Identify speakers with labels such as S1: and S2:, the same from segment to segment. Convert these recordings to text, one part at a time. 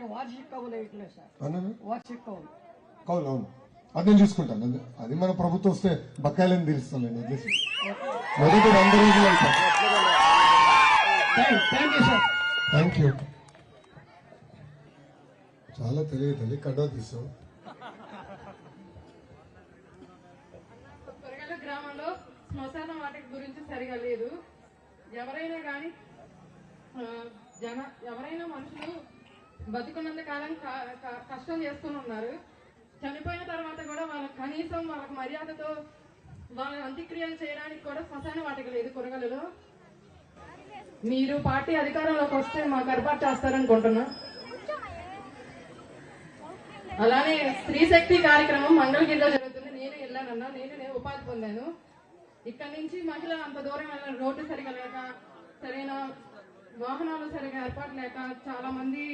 S1: అలాగే వార్షిక కవులు వేయట్లేదు సార్. వార్షిక కవులు.
S2: అవును. చూసుకుంటాను. అది- మన ప్రభుత్వం వస్తే బకాయిలని తీరుస్తానండి వదిలేసి మొదటి వంద రోజులు
S1: థ్యాంక్ యూ
S2: చాలా తెలియదు తల్లి కడ్డా తీసాం
S3: కొరగల గ్రామంలో శ్మశాన వాటిక గురించి సరిగా లేదు. ఎవరైనా కానీ జన ఎవరైనా మనుషులు బతికున్నంత కాలం క- కష్టం చేసుకుని ఉన్నారు. చనిపోయిన తర్వాత కూడా వాళ్ళకి కనీసం వాళ్ళకి మర్యాదతో వాళ్ళ అంత్యక్రియలు చేయడానికి కూడా శ్మశాన వాటిక లేదు కొరగలలో మీరు పార్టీ అధికారంలోకి వస్తే మాకు ఏర్పాటు చేస్తారనుకుంటున్నా. అలానే స్త్రీ శక్తి కార్యక్రమం మంగళగిరిలో జరుగుతుంది. నేను వెళ్ళానన్నా నేను నేను ఉపాధి పొందాను. ఇక్కడ నుంచి మహిళ అంత దూరం వెళ్ళిన రోడ్డు సరిగలేక సరైన వాహనాలు సరిగా ఏర్పాటు లేక చాలా మంది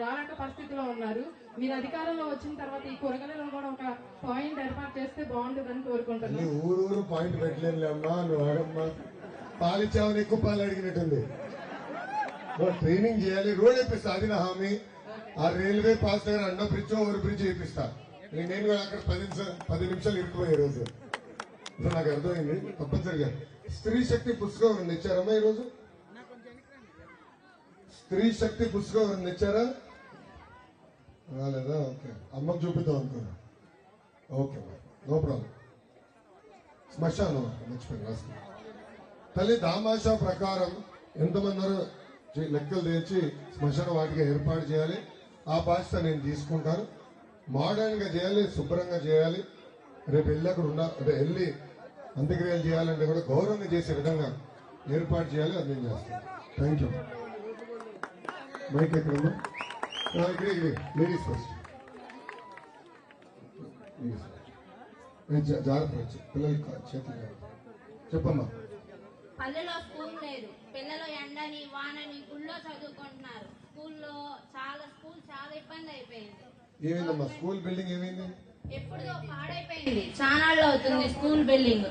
S3: రాలేక పరిస్థితిలో ఉన్నారు. మీరు అధికారంలో వచ్చిన తర్వాత ఈ కూరగాయలను కూడా ఒక పాయింట్ ఏర్పాటు చేస్తే బాగుంటుందని కోరుకుంటున్నాను
S2: ఊరు ఊరు పాయింట్ పెట్టలేనులే నువ్వు పాలిచ్చావని ఎక్కువ పాలు అడిగినట్టుంది. ట్రైనింగ్ చేయాలి రోడ్ వేపిస్తా అది నా హామీ. ఆ రైల్వే పాస్ దగ్గర అండో బ్రిడ్జ్ ఓవర్ బ్రిడ్జ్ వేపిస్తా. నేను కూడా అక్కడ పది నిమిషాలు పది నిమిషాలు ఇరుక్కుపోయే రోజు. ఇప్పుడు నాకు అర్థమైంది తప్పనిసరిగా. స్త్రీ శక్తి పుస్తకం ఇచ్చారమ్మా ఈరోజు? స్త్రీ శక్తి పుస్తకం ఎవరైనా ఇచ్చారా రాలేదా? ఓకే. అమ్మకు చూపిద్దాం అనుకున్నా. Okay no problem. శ్మశానం మర్చిపోయింది రాసుకున్నా తల్లి దామాషా ప్రకారం ఎంతమంది లెక్కలు తెచ్చి శ్మశాన వాటికి ఏర్పాటు చేయాలి. ఆ బాధ్యత నేను తీసుకుంటాను. మోడర్న్గా చేయాలి శుభ్రంగా చేయాలి. రేపు వెళ్ళి అక్కడ ఉన్న అంటే వెళ్ళి అంత్యక్రియలు చేయాలంటే కూడా గౌరవంగా చేసే విధంగా ఏర్పాటు చేయాలి అది నేను చేస్తాను. థ్యాంక్ యూ మైక్ ఎక్కడమ్మా ఆ, ఇక్కడే ఇక్కడే లేడీస్ ఫస్ట్ జాగ్రత్త పిల్లలు చేతులు. చెప్పమ్మా.
S4: పల్లెలో స్కూల్ లేదు. పిల్లలు ఎండని వానని గుళ్ళో చదువుకుంటున్నారు. స్కూల్లో చాలా స్కూల్ చాలా ఇబ్బంది అయిపోయింది.
S2: ఏమైందమ్మా? స్కూల్ బిల్డింగ్ ఏమైంది?
S4: ఎప్పుడో పాడైపోయింది. చానాళ్ళు అవుతుంది స్కూల్ బిల్డింగ్.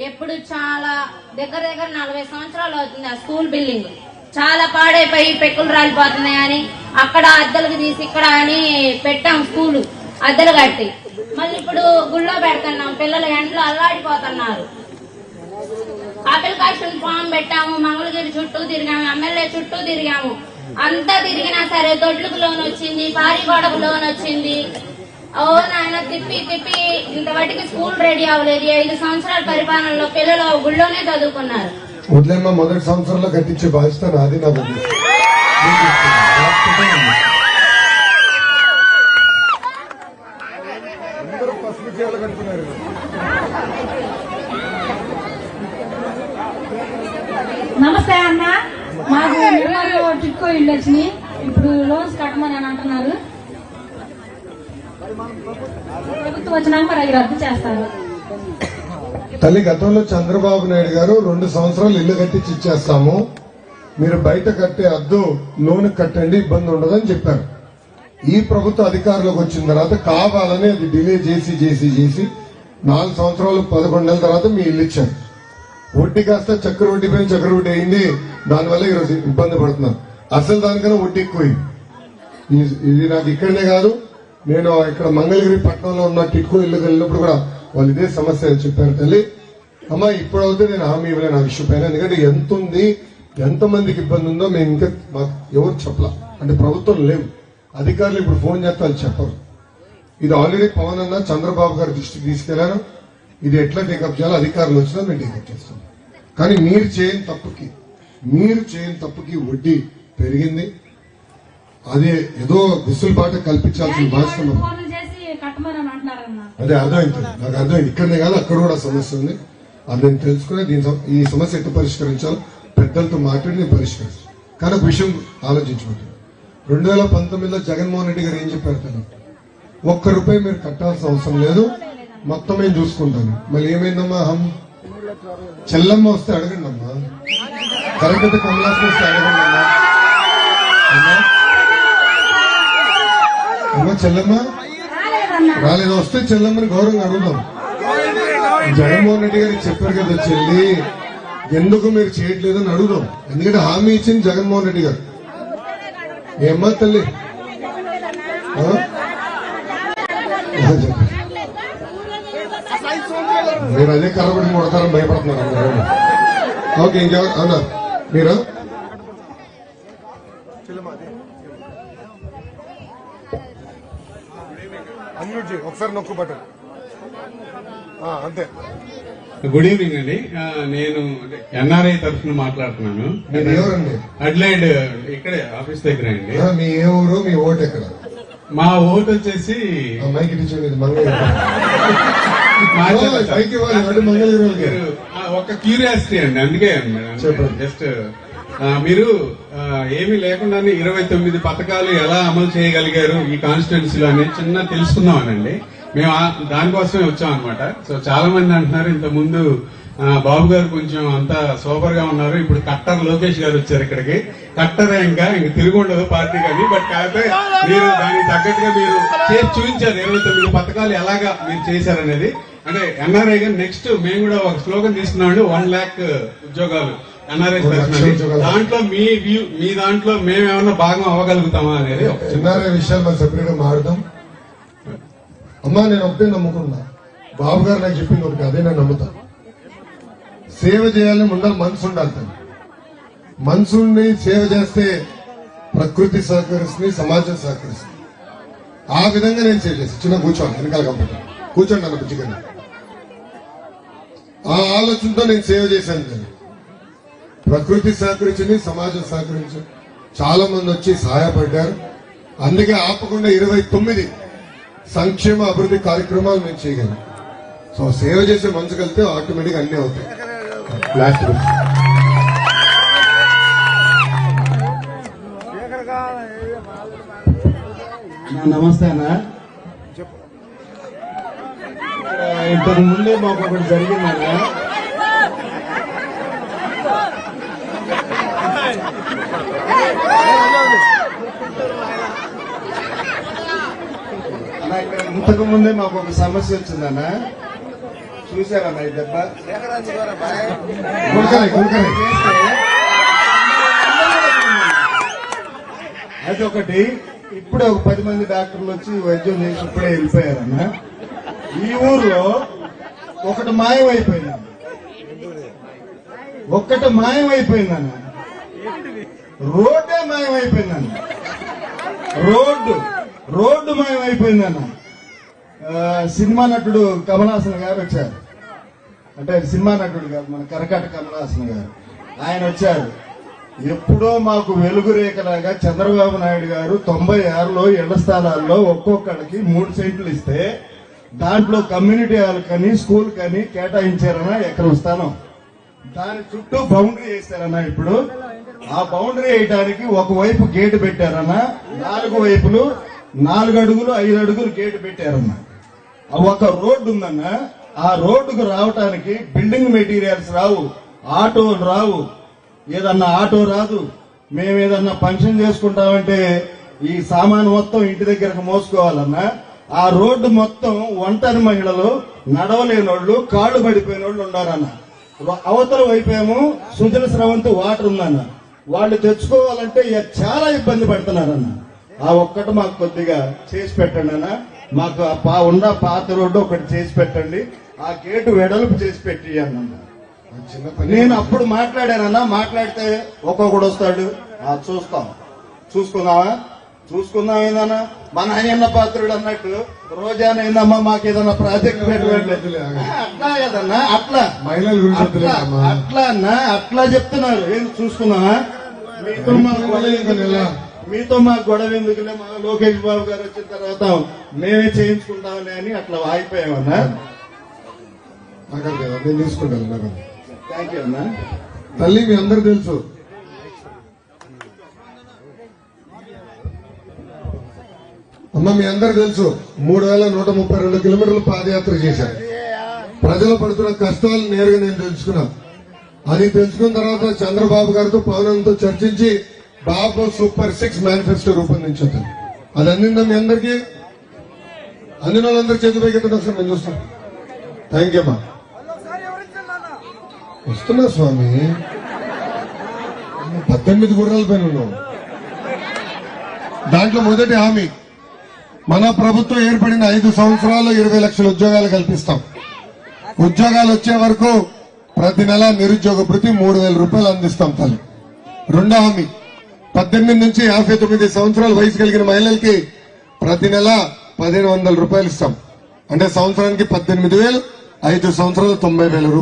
S4: ఎప్పుడు చాలా దగ్గర దగ్గర నలభై సంవత్సరాలు అవుతుంది ఆ స్కూల్ బిల్డింగ్. చాలా పాడైపోయి పెక్కులు రాలిపోతున్నాయని అక్కడ అద్దెలకు తీసి ఇక్కడ అని పెట్టాం స్కూల్. అద్దెలు కట్టి. మళ్ళీ ఇప్పుడు గుళ్ళో పెడుతున్నాం. పిల్లలు ఎండలో అల్లాడిపోతున్నారు. అప్లికేషన్ ఫామ్ పెట్టాము. మంగళగిరి చుట్టూ తిరిగాము. ఎమ్మెల్యే చుట్టూ తిరిగాము. అంతా తిరిగినా సరే దొడ్లకు లోన్ వచ్చింది పారిగోడకు లోన్ వచ్చింది. ఓ నాయన తిప్పి తిప్పి ఇంతవరకు స్కూల్ రెడీ అవ్వలేదు. ఐదు సంవత్సరాల పరిపాలనలో పిల్లలు గుళ్ళోనే చదువుకున్నారు.
S2: వదిలేమ్మ మొదటి సంవత్సరంలో కట్టించే బాధ్యత నాది నా
S5: నమస్తే అన్న. మాకు నిర్మల్లో టిక్కో ఇల్లు వచ్చినాయి. ఇప్పుడు లోన్స్ కట్టమని అని అంటున్నారు. ప్రభుత్వం వచ్చినాక మరి అవి రద్దు చేస్తారు.
S2: తల్లి గతంలో చంద్రబాబు నాయుడు గారు రెండు సంవత్సరాలు ఇల్లు కట్టించి ఇచ్చేస్తాము. మీరు బయట కట్టే అద్దు లోన్ కట్టండి ఇబ్బంది ఉండదని చెప్పారు. ఈ ప్రభుత్వ అధికారంలోకి వచ్చిన తర్వాత కావాలని అది డిలే చేసి చేసి చేసి నాలుగు సంవత్సరాలు పదకొండు నెలల తర్వాత మీ ఇల్లు ఇచ్చారు. వడ్డీ కాస్త చక్కెర వడ్డీ పైన చక్కెర వడ్డీ అయింది. దానివల్ల ఈరోజు ఇబ్బంది పడుతున్నారు అసలు దానికన్నా వడ్డీ ఎక్కువైంది ఇది నాకు ఇక్కడనే కాదు. నేను ఇక్కడ మంగళగిరి పట్టణంలో ఉన్న టిట్కో ఇల్లు వెళ్ళినప్పుడు కూడా వాళ్ళు ఇదే సమస్య చెప్పారు తల్లి. అమ్మా ఇప్పుడు అవుతే నేను హామీ ఇవ్వలేను ఆ విషయం పైన ఎందుకంటే ఎంత ఉంది ఎంత మందికి ఇబ్బంది ఉందో మేము ఇంకా మాకు ఎవరు చెప్పలా. అంటే ప్రభుత్వం లేవు. అధికారులు ఇప్పుడు ఫోన్ చేస్తే వాళ్ళు చెప్పరు. ఇది ఆల్రెడీ పవన్ అన్న చంద్రబాబు గారి దృష్టికి తీసుకెళ్ళారు. ఇది ఎట్లా టేకప్ చేయాలో అధికారులు వచ్చినా మేము టేకప్ చేస్తాం. కానీ మీరు చేయని తప్పుకి మీరు చేయని తప్పుకి వడ్డీ పెరిగింది. అదే ఏదో విసులుబాట కల్పించాల్సిన బాధ్యత అదే అర్థమైంది. నాకు అర్థమైంది. ఇక్కడనే కాదు అక్కడ కూడా సమస్య ఉంది. అది నేను తెలుసుకుని దీని ఈ సమస్య ఎట్టు పరిష్కరించాలో పెద్దలతో మాట్లాడి నేను పరిష్కరిస్తాను. కానీ ఒక విషయం ఆలోచించుకుంటాను రెండు వేల పంతొమ్మిదిలో జగన్మోహన్ రెడ్డి గారు ఏం చెప్పారు తను ఒక్క రూపాయి మీరు కట్టాల్సిన అవసరం లేదు. మొత్తం నేను చూసుకుంటాను మళ్ళీ ఏమైందమ్మా? అహం. చెల్లమ్మ వస్తే అడగండి అమ్మా కరెక్ట్ కమలాసం వస్తే అడగండి అమ్మా అమ్మా. అమ్మా చెల్లమ్మ. రాలేదు వస్తే చెల్లమ్మని గౌరవంగా అడుగుదాం. జగన్మోహన్ రెడ్డి గారికి చెప్పారు కదా చెల్లి ఎందుకు మీరు చేయట్లేదు అని అడుగుదాం. ఎందుకంటే హామీ ఇచ్చింది జగన్మోహన్ రెడ్డి గారు. ఏమ్మా తల్లి? మీరు అదే కలబడి కొడతారని భయపడుతున్నారు ఓకే ఇంకెవరు? అన్నారు మీరు? అన్మ్యూట్ చేయి. ఒకసారి నొక్కు బటన్. అంతే.
S6: గుడ్ ఈవినింగ్ అండి. నేను ఎన్ఆర్ఐ తరఫున మాట్లాడుతున్నాను. అడ్లైడ్ ఇక్కడే ఆఫీస్ దగ్గర అండి.
S2: మీ ఏ ఊరు మీ ఓటు ఎక్కడ?
S6: మా ఓటు వచ్చేసి ఒక క్యూరియాసిటీ అండి అందుకే. జస్ట్ మీరు ఏమీ లేకుండానే ఇరవై తొమ్మిది పథకాలు ఎలా అమలు చేయగలిగారు ఈ కాన్స్టిట్యున్సీలో అనేది చిన్న తెలుసుకుందామనండి. మేము దానికోసమే వచ్చాం అనమాట సో చాలా మంది అంటున్నారు ఇంత ముందు బాబు గారు కొంచెం అంతా సూపర్గా ఉన్నారు. ఇప్పుడు కట్టర్ లోకేష్ గారు వచ్చారు ఇక్కడికి. కట్టర్ ఇంకా ఇంక తిరిగి ఉండదు పార్టీ కానీ బట్ కాకపోతే మీరు దానికి తగ్గట్టుగా మీరు చేసి చూపించారు. ఇరవై తొమ్మిది పథకాలు ఎలాగా మీరు చేశారనేది. అంటే ఎన్ఆర్ఐ గారు నెక్స్ట్ మేము కూడా ఒక స్లోగన్ తీసుకున్నామండి వన్ ల్యాక్ ఉద్యోగాలు ఎన్ఆర్ఐ. దాంట్లో మీ వ్యూ మీ దాంట్లో మేమేమన్నా భాగం అవ్వగలుగుతామా అనేది ఒక చిన్న
S2: చిన్నారే విషయాలు మనం సెపరేట్గా మారుదాం అమ్మా నేను ఒకటే నమ్ముకున్నా. బాబు గారు నాకు చెప్పింది ఒకటి అదే నేను నమ్ముతా. సేవ చేయాలని ఉండాలి మనసు ఉండాలి తను మనసుని సేవ చేస్తే ప్రకృతి సహకరిస్తుంది సమాజం సహకరిస్తుంది. ఆ విధంగా నేను సేవ చేస్తాను చిన్న కూర్చోండి వెనకాల కంప్యూటర్ కూర్చోండి అన్న బుజ్జిగా ఆ ఆలోచనతో నేను సేవ చేశాను ప్రకృతి సహకరించింది సమాజం సహకరించింది చాలా మంది వచ్చి సహాయపడ్డారు. అందుకే ఆపకుండా ఇరవై తొమ్మిది సంక్షేమ అభివృద్ధి కార్యక్రమాలు మేము చేయగలం సో సేవ చేసే మనసు కలితే ఆటోమేటిక్ అన్ని అవుతాయి. లాస్ట్
S7: నమస్తే అన్న. ఇంతకు ముందే మాకు ఒకటి జరిగిందన్న ఇక్కడ ఇంతకు ముందే మాకు ఒక సమస్య వచ్చిందన్న. చూసారన్న ఈ దెబ్బ?
S2: కొనకనే
S7: అది ఒకటి ఇప్పుడే ఒక పది మంది డాక్టర్లు వచ్చి వైద్యం చేసి ఇప్పుడే వెళ్ళిపోయారన్నా. ఈ ఊర్లో ఒకటి మాయమైపోయిందన్న ఒక్కటి మాయమైపోయిందన్న. రోడ్డే మాయమైపోయిందన్న. రోడ్డు రోడ్డు మాయమైపోయిందన్న. సినిమా నటుడు కమలాసన్ గారు వచ్చారు. అంటే సినిమా నటుడు గారు మన కరకట కమలాసన్ గారు. ఆయన వచ్చారు. ఎప్పుడో మాకు వెలుగు రేఖలాగా చంద్రబాబు నాయుడు గారు తొంభై ఆరులో ఇళ్ళ స్థలాల్లో ఒక్కొక్కడికి మూడు సెంట్లు ఇస్తే దాంట్లో కమ్యూనిటీ హాల్ కానీ స్కూల్ కానీ కేటాయించారన్నా ఎకరం స్థానం. దాని చుట్టూ బౌండరీ వేశారన్నా ఇప్పుడు. ఆ బౌండరీ వేయడానికి ఒకవైపు గేటు పెట్టారన్నా నాలుగు వైపులు నాలుగు అడుగులు ఐదు అడుగులు గేటు పెట్టారన్నా. ఒక రోడ్డు ఉందన్నా ఆ రోడ్డుకు రావటానికి బిల్డింగ్ మెటీరియల్స్ రావు ఆటోలు రావు. ఏదన్నా ఆటో రాదు. మేము ఏదన్నా ఫంక్షన్ చేసుకుంటామంటే ఈ సామాను మొత్తం ఇంటి దగ్గరకు మోసుకోవాలన్నా ఆ రోడ్డు మొత్తం ఒంటరి మహిళలు నడవలేనోళ్ళు కాళ్ళు పడిపోయిన వాళ్ళు ఉన్నారన్న అవతల వైపేమో సుజల స్రవంతి వాటర్ ఉందన్న. వాళ్ళు తెచ్చుకోవాలంటే చాలా ఇబ్బంది పడుతున్నారన్న. ఆ ఒక్కటి మాకు కొద్దిగా చేసి పెట్టండి అన్న. మాకు ఆ పా ఉన్న పాత రోడ్డు ఒకటి చేసి పెట్టండి. ఆ గేటు వెడల్పు చేసి పెట్టి అన్న. నేను అప్పుడు మాట్లాడానన్నా. మాట్లాడితే ఒక్కొక్కడు వస్తాడు. చూస్తాం. చూసుకుందామా? చూసుకుందాం ఏందన్నా మన అయ్యన్న పాత్రుడు అన్నట్టు రోజానైందమ్మా మాకు ఏదన్నా ప్రాజెక్ట్ పెట్టండి అట్లా కదన్నా అట్లా.
S2: మహిళల గురించి
S7: అట్లా అన్నా అట్లా చెప్తున్నారు. ఏం చూసుకుందామా మీతో మా గొడవ? మీతో మా గొడవ ఎందుకులే? మా లోకేష్ బాబు గారు వచ్చిన తర్వాత మేమే చేయించుకుంటాంలే అని అట్లా ఆగిపోయామన్నా
S2: నాకు అర్థం కాదు. నేను తీసుకుంటాను.
S7: థ్యాంక్ యూ అన్నా.
S2: తల్లి మీ అందరు తెలుసు. అమ్మ మీ అందరు తెలుసు మూడు వేల నూట ముప్పై రెండు కిలోమీటర్లు పాదయాత్ర చేశారు. ప్రజలు పడుతున్న కష్టాలు నేరుగా నేను తెలుసుకున్నా అది తెలుసుకున్న తర్వాత చంద్రబాబు గారితో పవనంతో చర్చించి బాబు సూపర్ సిక్స్ మేనిఫెస్టో రూపొందించారు అది అందిందా మీ అందరికీ? అందిన వాళ్ళందరూ చేతి పైకి ఒకసారి నేను చూస్తాను. థ్యాంక్ యూ అమ్మా. వస్తున్నా స్వామి. పద్దెనిమిది గుర్రాల పైన ఉన్నాం దాంట్లో మొదటి హామీ. మన ప్రభుత్వం ఏర్పడిన ఐదు సంవత్సరాలు ఇరవై లక్షల ఉద్యోగాలు కల్పిస్తాం. ఉద్యోగాలు వచ్చే వరకు ప్రతి నెల నిరుద్యోగ భృతి మూడు వేల రూపాయలు అందిస్తాం తల్లి. రెండో హామీ. పద్దెనిమిది నుంచి యాభై తొమ్మిది సంవత్సరాల వయసు కలిగిన మహిళలకి ప్రతి నెల పదిహేను వందల రూపాయలు ఇస్తాం. అంటే సంవత్సరానికి పద్దెనిమిది వేలు ఐదు సంవత్సరాలు తొంభై వేల రూపాయలు.